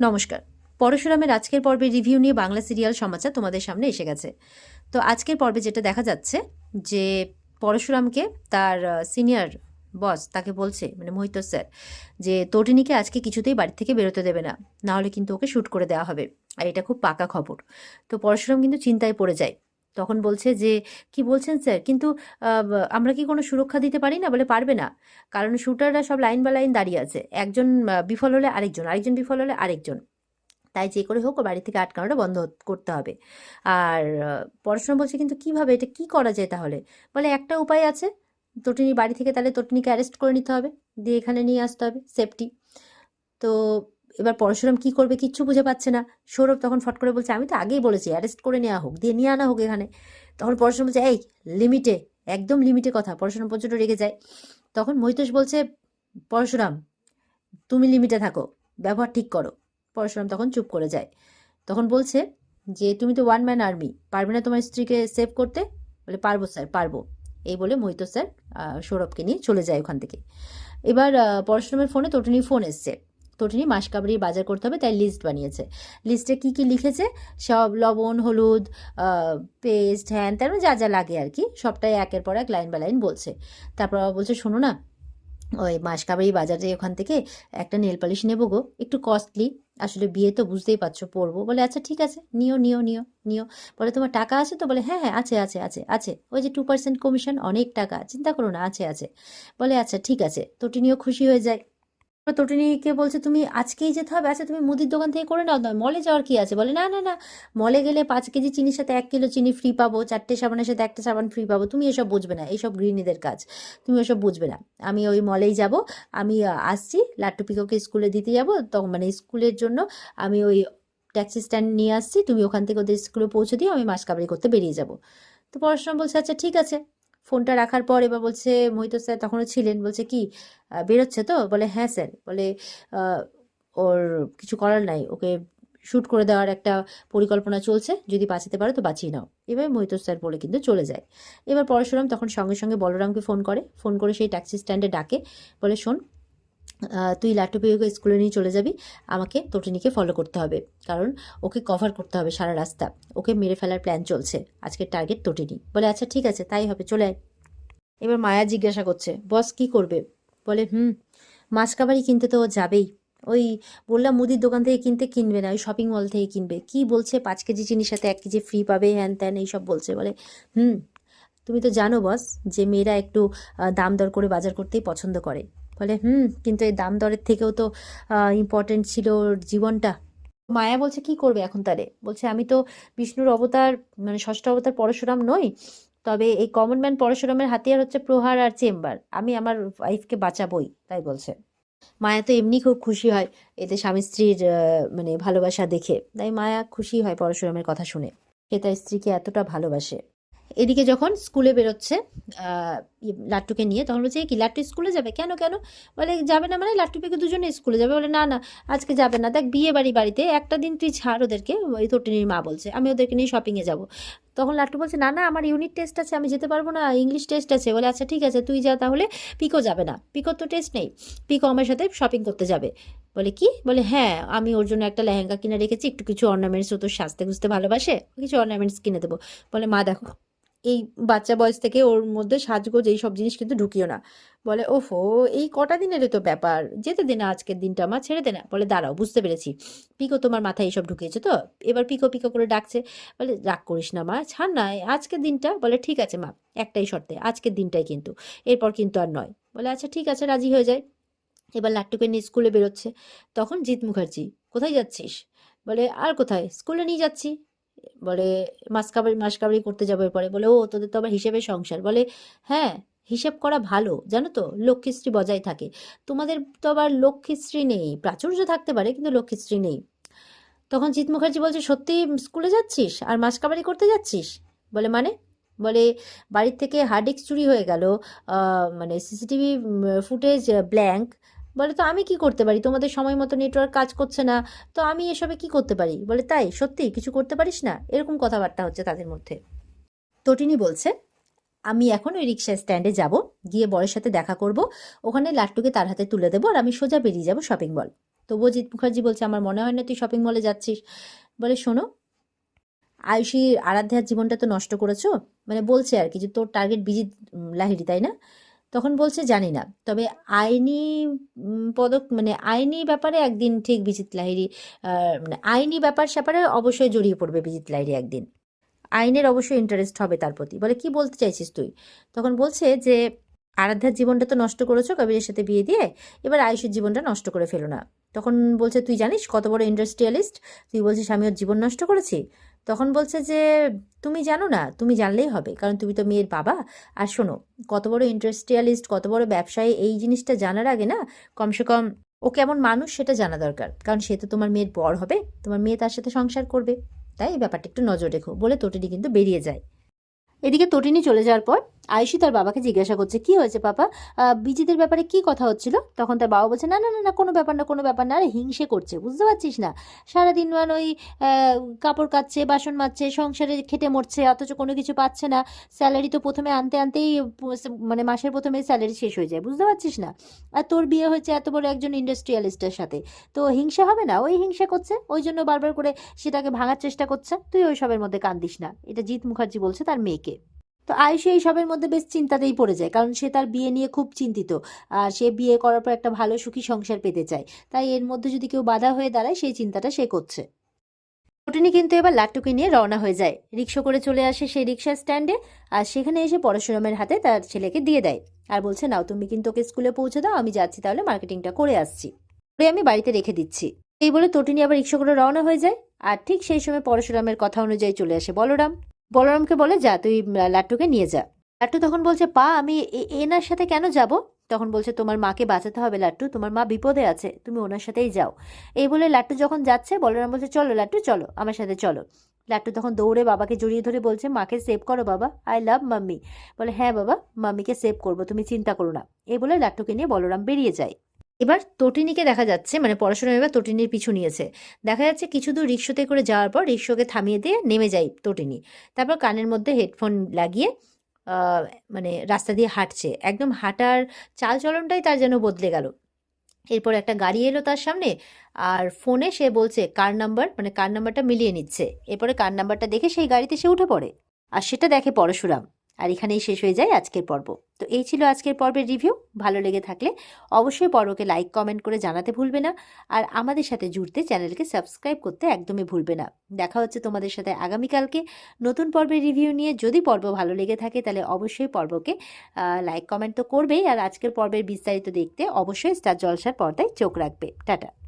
নমস্কার। পরশুরামের আজকের পর্বে রিভিউ নিয়ে বাংলা সিরিয়াল সমাচার তোমাদের সামনে এসে গেছে। তো আজকের পর্বে যেটা দেখা যাচ্ছে, যে পরশুরামকে তার সিনিয়র বস তাকে বলছে মানে মোহিত স্যার যে তটিনীকে আজকে কিছুতেই বাড়ি থেকে বেরোতে দেবে না নাহলে কিন্তু ওকে শ্যুট করে দেওয়া হবে। আর এটা খুব পাকা খবর। তো পরশুরাম কিন্তু চিন্তায় পড়ে যায়। তখন বলছে যে, কি বলছেন স্যার? কিন্তু আমরা কি কোনো সুরক্ষা দিতে পারি না? বলে, পারবে না। কারণ শুটাররা সব লাইন বা লাইন দাঁড়িয়ে আছে। একজন বিফল হলে আরেকজন আরেকজন বিফল হলে আরেকজন। তাই যে করে হোক বাড়ি থেকে আটকানোটা বন্ধ করতে হবে। আর পড়াশোনা বলছে, কিন্তু কীভাবে? এটা কি করা যায় তাহলে? বলে, একটা উপায় আছে। তটিনী বাড়ি থেকে তাহলে তটিনীকে অ্যারেস্ট করে নিতে হবে। দিয়ে এখানে নিয়ে আসতে হবে সেফটি তো এবার পরশুরাম কি করবে কিচ্ছু বুঝে পাচ্ছে না। সৌরভ তখন ফট করে বলছে, আমি তো আগেই বলেছি অ্যারেস্ট করে নেওয়া হোক, দিয়ে নিয়ে আনা হোক এখানে। তখন পরশুরাম বলছে, এই লিমিটে একদম লিমিটে কথা। পরশুরাম পর্যন্ত রেগে যায়। তখন মহিতোষ বলছে, পরশুরাম, তুমি লিমিটে থাকো, ব্যবহার ঠিক করো। পরশুরাম তখন চুপ করে যায়। তখন বলছে যে, তুমি তো ওয়ান ম্যান আর্মি পারবে না তোমার স্ত্রীকে সেভ করতে? বলে, পারব স্যার পারব। এই বলে মোহিত স্যার সৌরভকে নিয়ে চলে যায় ওখান থেকে। এবার পরশুরামের ফোনে তটিনীর ফোন এসছে। তটিনী মাসকাবারির বাজার করতে হবে, তাই লিস্ট বানিয়েছে। লিস্টে কি কি লিখেছে? সব লবণ, হলুদ পেস্ট হ্যান তেমন যা যা লাগে আর কি, সবটাই একের পর এক লাইন বাই লাইন বলছে। তারপর বলছে, শোনো না, ওই মাসকাবাড়ি বাজারে ওখান থেকে একটা নেল পালিশ নেব গো, একটু কস্টলি আসলে বিয়ে তো বুঝতেই পারছ পড়ব বলে আচ্ছা ঠিক আছে, নিও নিও নিও নিও। বলে, তোমার টাকা আছে তো? বলে হ্যাঁ হ্যাঁ আছে আছে আছে আছে। ওই যে টু পার্সেন্ট কমিশন অনেক টাকা, চিন্তা করো না, আছে আছে। বলে আচ্ছা ঠিক আছে। তটিনিও খুশি হয়ে যায়। এবার তটিনীকে বলছে, তুমি আজকেই যেতে হবে? আচ্ছা তুমি মুদির দোকান থেকে করে নাও। মলে যাওয়ার কি আছে? বলে, না না না, মলে গেলে পাঁচ কেজি চিনির সাথে এক কিলো চিনি ফ্রি পাবো, চারটে সাবানের সাথে একটা সাবান ফ্রি পাবো। তুমি এসব বুঝবে না, এইসব গৃহিণীদের কাজ। তুমি ওসব বুঝবে না। আমি ওই মলেই যাব, আমি আসছি, লাট্টু পিকোকে স্কুলে দিতে যাব, তখন মানে স্কুলের জন্য আমি ওই ট্যাক্সি স্ট্যান্ড নিয়ে আসছি, তুমি ওখান থেকে ওদের স্কুলে পৌঁছে দিও, আমি মাস কাবারি করতে বেরিয়ে যাব। তো পড়াশোনা বলছে আচ্ছা ঠিক আছে। ফোনটা রাখার পর এবার বলছে, মহিত স্যার তখনও ছিলেন। বলছে, কি বেরোচ্ছে তো? বলে হ্যাঁ স্যার। বলে ওর কিছু করার নাই। ওকে শ্যুট করে দেওয়ার একটা পরিকল্পনা চলছে। যদি বাঁচাতে পারো তো বাঁচিয়ে নাও। এবার মহিত স্যার বলে কিন্তু চলে যায়। এবার পরশুরাম তখন সঙ্গে সঙ্গে বলরামকে ফোন করে। ফোন করে সেই ট্যাক্সি স্ট্যান্ডে ডাকে। বলে, শোন তুই লাট্টু পেয়েকে স্কুলে নিয়ে চলে যাবি, আমাকে তটিনীকে ফলো করতে হবে। কারণ ওকে কভার করতে হবে সারা রাস্তা। ওকে মেরে ফেলার প্ল্যান চলছে। আজকের টার্গেট তটিনী বলে আচ্ছা ঠিক আছে, তাই হবে, চলে আয়। এবার মায়া জিজ্ঞাসা করছে বস কি করবে? বলে, হুম, মাছ কাবারি কিনতে তো ও যাবেই। ওই বললাম মুদির দোকান থেকে কিনতে কিনবে না, ওই শপিং মল থেকে কিনবে। কি বলছে, পাঁচ কেজি চিনির সাথে এক কেজি ফ্রি পাবে, হ্যান ত্যান, এইসব বলছে। বলে, হুম, তুমি তো জানো বস যে মেয়েরা একটু দাম দর করে বাজার করতেই পছন্দ করে। বলে হুম, কিন্তু এই দাম দরের থেকেও তো ইম্পর্টেন্ট ছিল ওর জীবনটা। মায়া বলছে, কি করবে এখন তারে? বলছে, আমি তো বিষ্ণুর অবতার মানে ষষ্ঠ অবতার পরশুরাম নই, তবে এই কমন ম্যান পরশুরামের হাতিয়ার হচ্ছে প্রহার আর চেম্বার। আমি আমার ওয়াইফকে বাঁচাবই, তাই বলছে। মায়া তো এমনি খুব খুশি হয় এতে স্বামী স্ত্রীর মানে ভালোবাসা দেখে। তাই মায়া খুশি হয় পরশুরামের কথা শুনে। সে তার স্ত্রীকে এতটা ভালোবাসে। এদিকে যখন স্কুলে বেরোচ্ছে ইয়ে, লাট্টুকে নিয়ে তখন বলছে কি লাট্টু স্কুলে যাবে? কেন কেন? বলে যাবে না মানে লাট্টু পেকে দুজনে স্কুলে যাবে। বলে না না আজকে যাবে না। দেখ বিয়ে বাড়ি বাড়িতে একটা দিন তুই ছাড় ওদেরকে ওই তটিনীর মা বলছে আমি ওদেরকে নিয়ে শপিংয়ে যাব। তখন লাট্টু বলছে না না আমার ইউনিট টেস্ট আছে আমি যেতে পারব না ইংলিশ টেস্ট আছে। বলে আচ্ছা ঠিক আছে তুই যা তাহলে পিকো যাবে না। পিকোর তো টেস্ট নেই পিকো আমার সাথে শপিং করতে যাবে। বলে কি? বলে হ্যাঁ আমি ওর জন্য একটা লেহেঙ্গা কিনে রেখেছি একটু কিছু অর্নামেন্টস ও তো সাজতে খুঁজতে ভালোবাসে কিছু অর্নামেন্টস কিনে দেবো। বলে মা দেখো এই বাচ্চা বয়স থেকে ওর মধ্যে সাজগোজ, এই সব জিনিস কিন্তু ঢুকিও না। বলে, ওফো, এই কটা দিনেরই তো ব্যাপার। যেতে দে না আজকের দিনটা, মা ছেড়ে দে না। বলে, দাঁড়াও, বুঝতে পেরেছি। পিকো, তোমার মাথায় এইসব ঢুকিয়েছে তো? এবার পিকো পিকো করে ডাকছে। বলে, রাগ করিস না, মা, ছাড় না, আজকের দিনটা। বলে, ঠিক আছে, মা, একটাই শর্তে, আজকের দিনটাই কিন্তু। এরপর কিন্তু আর নয়। বলে আচ্ছা ঠিক আছে, রাজি হয়ে যায়। এবার লাট্টুকে নিয়ে স্কুলে বেরোচ্ছে। তখন জিৎ মুখার্জি, কোথায় যাচ্ছিস? বলে, আর কোথায়? স্কুলে নিয়ে যাচ্ছি। বলে মাসকাবারি মাসকাবারি করতে যাবে পরে বলে, ও, তোদের তো আবার হিসেবে সংসার। বলে হ্যাঁ হিসেব করা ভালো, জানো তো লক্ষ্মীশ্রী বজায় থাকে। তোমাদের তো আবার লক্ষ্মীশ্রী নেই, প্রাচুর্য থাকতে পারে, কিন্তু লক্ষ্মীশ্রী নেই। তখন জিৎ মুখার্জি বলছে, সত্যি স্কুলে যাচ্ছিস আর মাসকাবারি করতে যাচ্ছিস? বলে মানে? বলে, বাড়ির থেকে হার্ড ডিস্ক চুরি হয়ে গেল মানে সিসিটিভি ফুটেজ, ব্ল্যাঙ্ক বলে তো আমি কি করতে পারি? তোমাদের সময় মতো নেটওয়ার্ক কাজ করছে না। তো আমি এসবে কি করতে পারি? বলে তাই? সত্যি? কিছু করতে পারিস না? এরকম কথাবার্তা হচ্ছে তাদের মধ্যে। তটিনী বলছে আমি এখন ওই রিক্সা স্ট্যান্ডে যাব গিয়ে বরের সাথে দেখা করব। ওখানে লাট্টুকে তার হাতে তুলে দেবো আর আমি সোজা বেরিয়ে যাব শপিং মল তবুও জিৎ মুখার্জি বলছে আমার মনে হয় না তুই শপিং মলে যাচ্ছিস। বলে শোনো আয়ুষী আরাধ্যার জীবনটা তো নষ্ট করেছ? মানে বলছে আর কি যে তোর টার্গেট উম, লাহিড়ী তাই না? তখন বলছে জানি না। তবে আইনি পদক মানে আইনি ব্যাপারে একদিন ঠিক বিজিত আহ, মানে আইনি ব্যাপার স্যাপারে অবশ্যই জড়িয়ে পড়বে বিজিত লাহিড়ী একদিন। আইনের অবশ্যই ইন্টারেস্ট হবে তার প্রতি। বলে কি বলতে চাইছিস তুই? তখন বলছে যে আরাধ্যার জীবনটা তো নষ্ট করেছ কবিরের সাথে বিয়ে দিয়ে এবার আয়ুষের জীবনটা নষ্ট করে ফেলো না। তখন বলছে তুই জানিস কত বড় ইন্ডাস্ট্রিয়ালিস্ট তুই বলছিস আমি ওর জীবন নষ্ট করেছি? তখন বলছে যে, তুমি জানো না, তুমি জানলেই হবে, কারণ তুমি তো মেয়ের বাবা। আর শোনো, কত বড় ইন্ডাস্ট্রিয়ালিস্ট কত বড় ব্যবসায়ী, এই জিনিসটা জানার আগে না, কমসে কম ও কেমন মানুষ সেটা জানা দরকার। কারণ সে তো তোমার মেয়ের বর হবে, তোমার মেয়ে তার সাথে সংসার করবে। তাই এই ব্যাপারটা একটু নজর রেখো, বলে তোটিনি কিন্তু বেরিয়ে যায়। এদিকে তোটিনি চলে যাওয়ার পর আয়ুষী তার বাবাকে জিজ্ঞাসা করছে কি হয়েছে পাপা? আহ, বিজিতের ব্যাপারে কি কথা হচ্ছিল? তখন তার বাবা বলছে না না না না কোনো ব্যাপার না কোনো ব্যাপার না আরে হিংসে করছে বুঝতে পারছিস না? সারাদিন মানে ওই কাপড় কাচ্ছে বাসন মাজছে সংসারে খেটে মরছে অথচ কোনো কিছু পাচ্ছে না। স্যালারি তো প্রথমে আনতে আনতেই মানে মাসের প্রথমে স্যালারি শেষ হয়ে যায় বুঝতে পারছিস না? আর তোর বিয়ে হয়েছে এত বড় একজন ইন্ডাস্ট্রিয়ালিস্টের সাথে তো হিংসা হবে না? ওই হিংসা করছে ওই জন্য বারবার করে সেটাকে ভাঙার চেষ্টা করছে তুই ওই সবের মধ্যে কান্দিস না। এটা জিৎ মুখার্জি বলছে তার মেয়েকে। তো আয়ুষী এই সবের মধ্যে বেশ চিন্তাতেই পড়ে যায়, কারণ সে তার বিয়ে নিয়ে খুব চিন্তিত। আর সে বিয়ে করার পর একটা ভালো সুখী সংসার পেতে চায়। তাই এর মধ্যে যদি কেউ বাধা হয়ে দাঁড়ায়, সেই চিন্তাটা সে করছে। ছোটিনি কিন্তু এবার লাট্টুকে নিয়ে রওনা হয়ে যায়। রিক্সা করে চলে আসে সেই রিক্সা স্ট্যান্ডে, আর সেখানে এসে পরশুরামের হাতে তার ছেলেকে দিয়ে দেয়। আর বলছে, নাও, তুমি কিন্তু ওকে স্কুলে পৌঁছে দাও, আমি যাচ্ছি তাহলে মার্কেটিংটা করে আসছি। করে আমি বাড়িতে রেখে দিচ্ছি। এই বলে তটিনী আবার রিক্সা করে রওনা হয়ে যায়। আর ঠিক সেই সময় পরশুরামের কথা অনুযায়ী চলে আসে বলরাম। বলরামকে বলে, যা, তুই লাট্টুকে নিয়ে যা। লাট্টু তখন বলছে, পা, আমি এনার সাথে কেন যাব? তখন বলছে, তোমার মাকে বাঁচাতে হবে লাট্টু, তোমার মা বিপদে আছে, তুমি ওনার সাথেই যাও। এই বলে লাট্টু যখন যাচ্ছে, বলরাম বলছে, চলো লাট্টু, চলো, আমার সাথে চলো। লাট্টু তখন দৌড়ে বাবাকে জড়িয়ে ধরে বলছে, মাকে সেভ করো বাবা আই লাভ মাম্মি বলে হ্যাঁ বাবা মাম্মিকে সেভ করব, তুমি চিন্তা করো না। এই বলে লাট্টুকে নিয়ে বলরাম বেরিয়ে যায়। এবার তটিনীকে দেখা যাচ্ছে মানে পড়াশোনা এবার তটিনীর পিছু নিয়েছে। দেখা যাচ্ছে কিছু দূর রিক্সাতে করে যাওয়ার পর রিক্সাকে থামিয়ে দিয়ে নেমে যায় তটিনী। তারপর কানের মধ্যে হেডফোন লাগিয়ে মানে রাস্তা দিয়ে হাঁটছে। একদম হাঁটার চাল চলনটাই তার যেন বদলে গেল। এরপর একটা গাড়ি এলো তার সামনে, আর ফোনে সে বলছে, কার নাম্বার? মানে কার নাম্বারটা মিলিয়ে নিচ্ছে। এরপরে কার নাম্বারটা দেখে সেই গাড়িতে সে উঠে পড়ে। আর সেটা দেখে পরশুরাম। আর এখানেই শেষ হয়ে যায় আজকের পর্ব। তো এই ছিল আজকের পর্বের রিভিউ। ভালো লেগে থাকলে অবশ্যই পর্বকে লাইক, কমেন্ট করে জানাতে ভুলবে না। আর আমাদের সাথে জুড়তে চ্যানেলকে সাবস্ক্রাইব করতে একদমই ভুলবে না। দেখা হচ্ছে তোমাদের সাথে আগামীকালকে নতুন পর্বের রিভিউ নিয়ে। যদি পর্ব ভালো লেগে থাকে তাহলে অবশ্যই পর্বকে লাইক, কমেন্ট তো করবেই। আর আজকের পর্বের বিস্তারিত দেখতে অবশ্যই স্টার জলসার পর্দায় চোখ রাখবে। টাটা।